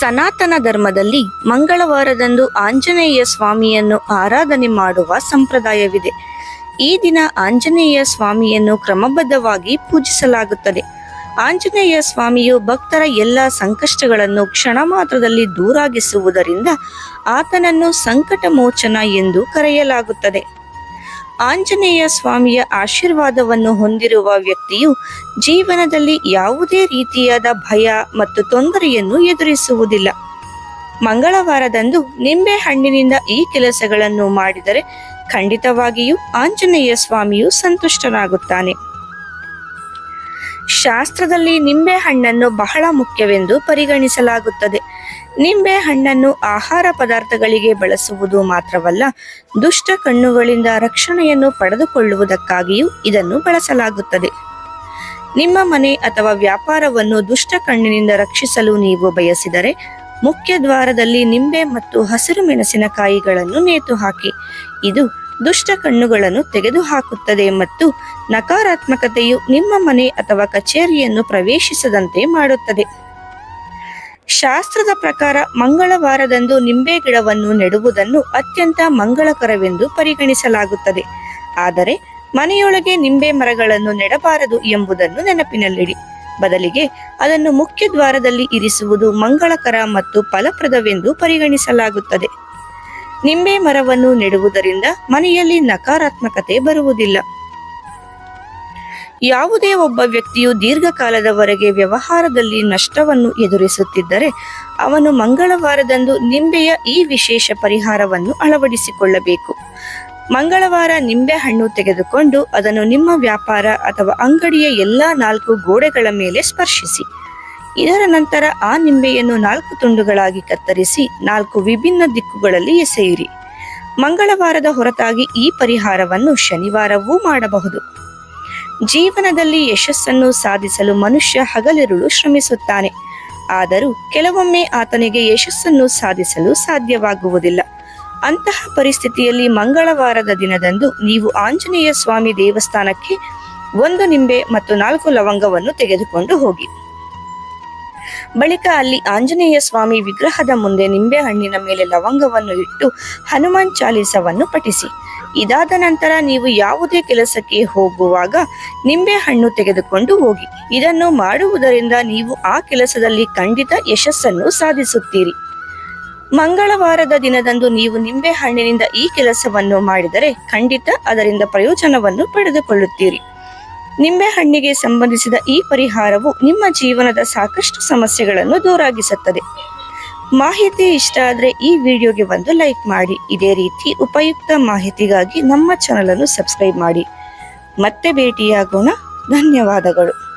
ಸನಾತನ ಧರ್ಮದಲ್ಲಿ ಮಂಗಳವಾರದಂದು ಆಂಜನೇಯ ಸ್ವಾಮಿಯನ್ನು ಆರಾಧನೆ ಮಾಡುವ ಸಂಪ್ರದಾಯವಿದೆ. ಈ ದಿನ ಆಂಜನೇಯ ಸ್ವಾಮಿಯನ್ನು ಕ್ರಮಬದ್ಧವಾಗಿ ಪೂಜಿಸಲಾಗುತ್ತದೆ. ಆಂಜನೇಯ ಸ್ವಾಮಿಯು ಭಕ್ತರ ಎಲ್ಲ ಸಂಕಷ್ಟಗಳನ್ನು ಕ್ಷಣ ಮಾತ್ರದಲ್ಲಿ ದೂರಾಗಿಸುವುದರಿಂದ ಆತನನ್ನು ಸಂಕಟ ಮೋಚನ ಎಂದು ಕರೆಯಲಾಗುತ್ತದೆ. ಆಂಜನೇಯ ಸ್ವಾಮಿಯ ಆಶೀರ್ವಾದವನ್ನು ಹೊಂದಿರುವ ವ್ಯಕ್ತಿಯು ಜೀವನದಲ್ಲಿ ಯಾವುದೇ ರೀತಿಯಾದ ಭಯ ಮತ್ತು ತೊಂದರೆಯನ್ನು ಎದುರಿಸುವುದಿಲ್ಲ. ಮಂಗಳವಾರದಂದು ನಿಂಬೆ ಹಣ್ಣಿನಿಂದ ಈ ಕೆಲಸಗಳನ್ನು ಮಾಡಿದರೆ ಖಂಡಿತವಾಗಿಯೂ ಆಂಜನೇಯ ಸ್ವಾಮಿಯು ಸಂತುಷ್ಟನಾಗುತ್ತಾನೆ. ಶಾಸ್ತ್ರದಲ್ಲಿ ನಿಂಬೆ ಹಣ್ಣನ್ನು ಬಹಳ ಮುಖ್ಯವೆಂದು ಪರಿಗಣಿಸಲಾಗುತ್ತದೆ. ನಿಂಬೆ ಹಣ್ಣನ್ನು ಆಹಾರ ಪದಾರ್ಥಗಳಿಗೆ ಬಳಸುವುದು ಮಾತ್ರವಲ್ಲ, ದುಷ್ಟ ಕಣ್ಣುಗಳಿಂದ ರಕ್ಷಣೆಯನ್ನು ಪಡೆದುಕೊಳ್ಳುವುದಕ್ಕಾಗಿಯೂ ಇದನ್ನು ಬಳಸಲಾಗುತ್ತದೆ. ನಿಮ್ಮ ಮನೆ ಅಥವಾ ವ್ಯಾಪಾರವನ್ನು ದುಷ್ಟ ಕಣ್ಣಿನಿಂದ ರಕ್ಷಿಸಲು ನೀವು ಬಯಸಿದರೆ, ಮುಖ್ಯ ದ್ವಾರದಲ್ಲಿ ನಿಂಬೆ ಮತ್ತು ಹಸಿರು ಮೆಣಸಿನಕಾಯಿಗಳನ್ನು ನೇತು ಹಾಕಿ. ಇದು ದುಷ್ಟ ಕಣ್ಣುಗಳನ್ನು ತೆಗೆದುಹಾಕುತ್ತದೆ ಮತ್ತು ನಕಾರಾತ್ಮಕತೆಯು ನಿಮ್ಮ ಮನೆ ಅಥವಾ ಕಚೇರಿಯನ್ನು ಪ್ರವೇಶಿಸದಂತೆ ಮಾಡುತ್ತದೆ. ಶಾಸ್ತ್ರದ ಪ್ರಕಾರ ಮಂಗಳವಾರದಂದು ನಿಂಬೆ ಗಿಡವನ್ನು ನೆಡುವುದನ್ನು ಅತ್ಯಂತ ಮಂಗಳಕರವೆಂದು ಪರಿಗಣಿಸಲಾಗುತ್ತದೆ. ಆದರೆ ಮನೆಯೊಳಗೆ ನಿಂಬೆ ಮರಗಳನ್ನು ನೆಡಬಾರದು ಎಂಬುದನ್ನು ನೆನಪಿನಲ್ಲಿಡಿ. ಬದಲಿಗೆ ಅದನ್ನು ಮುಖ್ಯ ದ್ವಾರದಲ್ಲಿ ಇರಿಸುವುದು ಮಂಗಳಕರ ಮತ್ತು ಫಲಪ್ರದವೆಂದು ಪರಿಗಣಿಸಲಾಗುತ್ತದೆ. ನಿಂಬೆ ಮರವನ್ನು ನೆಡುವುದರಿಂದ ಮನೆಯಲ್ಲಿ ನಕಾರಾತ್ಮಕತೆ ಬರುವುದಿಲ್ಲ. ಯಾವುದೇ ಒಬ್ಬ ವ್ಯಕ್ತಿಯು ದೀರ್ಘಕಾಲದವರೆಗೆ ವ್ಯವಹಾರದಲ್ಲಿ ನಷ್ಟವನ್ನು ಎದುರಿಸುತ್ತಿದ್ದರೆ ಅವನು ಮಂಗಳವಾರದಂದು ನಿಂಬೆಯ ಈ ವಿಶೇಷ ಪರಿಹಾರವನ್ನು ಅಳವಡಿಸಿಕೊಳ್ಳಬೇಕು. ಮಂಗಳವಾರ ನಿಂಬೆ ಹಣ್ಣು ತೆಗೆದುಕೊಂಡು ಅದನ್ನು ನಿಮ್ಮ ವ್ಯಾಪಾರ ಅಥವಾ ಅಂಗಡಿಯ ಎಲ್ಲ ನಾಲ್ಕು ಗೋಡೆಗಳ ಮೇಲೆ ಸ್ಪರ್ಶಿಸಿ. ಇದರ ನಂತರ ಆ ನಿಂಬೆಯನ್ನು ನಾಲ್ಕು ತುಂಡುಗಳಾಗಿ ಕತ್ತರಿಸಿ ನಾಲ್ಕು ವಿಭಿನ್ನ ದಿಕ್ಕುಗಳಲ್ಲಿ ಎಸೆಯಿರಿ. ಮಂಗಳವಾರದ ಹೊರತಾಗಿ ಈ ಪರಿಹಾರವನ್ನು ಶನಿವಾರವೂ ಮಾಡಬಹುದು. ಜೀವನದಲ್ಲಿ ಯಶಸ್ಸನ್ನು ಸಾಧಿಸಲು ಮನುಷ್ಯ ಹಗಲಿರುಳು ಶ್ರಮಿಸುತ್ತಾನೆ. ಆದರೂ ಕೆಲವೊಮ್ಮೆ ಆತನಿಗೆ ಯಶಸ್ಸನ್ನು ಸಾಧಿಸಲು ಸಾಧ್ಯವಾಗುವುದಿಲ್ಲ. ಅಂತಹ ಪರಿಸ್ಥಿತಿಯಲ್ಲಿ ಮಂಗಳವಾರದ ದಿನದಂದು ನೀವು ಆಂಜನೇಯ ಸ್ವಾಮಿ ದೇವಸ್ಥಾನಕ್ಕೆ ಒಂದು ನಿಂಬೆ ಮತ್ತು ನಾಲ್ಕು ಲವಂಗವನ್ನು ತೆಗೆದುಕೊಂಡು ಹೋಗಿ. ಬಳಿಕ ಅಲ್ಲಿ ಆಂಜನೇಯ ಸ್ವಾಮಿ ವಿಗ್ರಹದ ಮುಂದೆ ನಿಂಬೆ ಹಣ್ಣಿನ ಮೇಲೆ ಲವಂಗವನ್ನು ಇಟ್ಟು ಹನುಮಾನ್ ಚಾಲೀಸವನ್ನು ಪಠಿಸಿ. ಇದಾದ ನಂತರ ನೀವು ಯಾವುದೇ ಕೆಲಸಕ್ಕೆ ಹೋಗುವಾಗ ನಿಂಬೆ ಹಣ್ಣು ತೆಗೆದುಕೊಂಡು ಹೋಗಿ. ಇದನ್ನು ಮಾಡುವುದರಿಂದ ನೀವು ಆ ಕೆಲಸದಲ್ಲಿ ಖಂಡಿತ ಯಶಸ್ಸನ್ನು ಸಾಧಿಸುತ್ತೀರಿ. ಮಂಗಳವಾರದ ದಿನದಂದು ನೀವು ನಿಂಬೆ ಹಣ್ಣಿನಿಂದ ಈ ಕೆಲಸವನ್ನು ಮಾಡಿದರೆ ಖಂಡಿತ ಅದರಿಂದ ಪ್ರಯೋಜನವನ್ನು ಪಡೆದುಕೊಳ್ಳುತ್ತೀರಿ. ನಿಂಬೆ ಹಣ್ಣಿಗೆ ಸಂಬಂಧಿಸಿದ ಈ ಪರಿಹಾರವು ನಿಮ್ಮ ಜೀವನದ ಸಾಕಷ್ಟು ಸಮಸ್ಯೆಗಳನ್ನು ದೂರಾಗಿಸುತ್ತದೆ. ಮಾಹಿತಿ ಇಷ್ಟ ಆದರೆ ಈ ವಿಡಿಯೋಗೆ ಒಂದು ಲೈಕ್ ಮಾಡಿ. ಇದೇ ರೀತಿ ಉಪಯುಕ್ತ ಮಾಹಿತಿಗಾಗಿ ನಮ್ಮ ಚಾನಲನ್ನು ಸಬ್ಸ್ಕ್ರೈಬ್ ಮಾಡಿ. ಮತ್ತೆ ಭೇಟಿಯಾಗೋಣ. ಧನ್ಯವಾದಗಳು.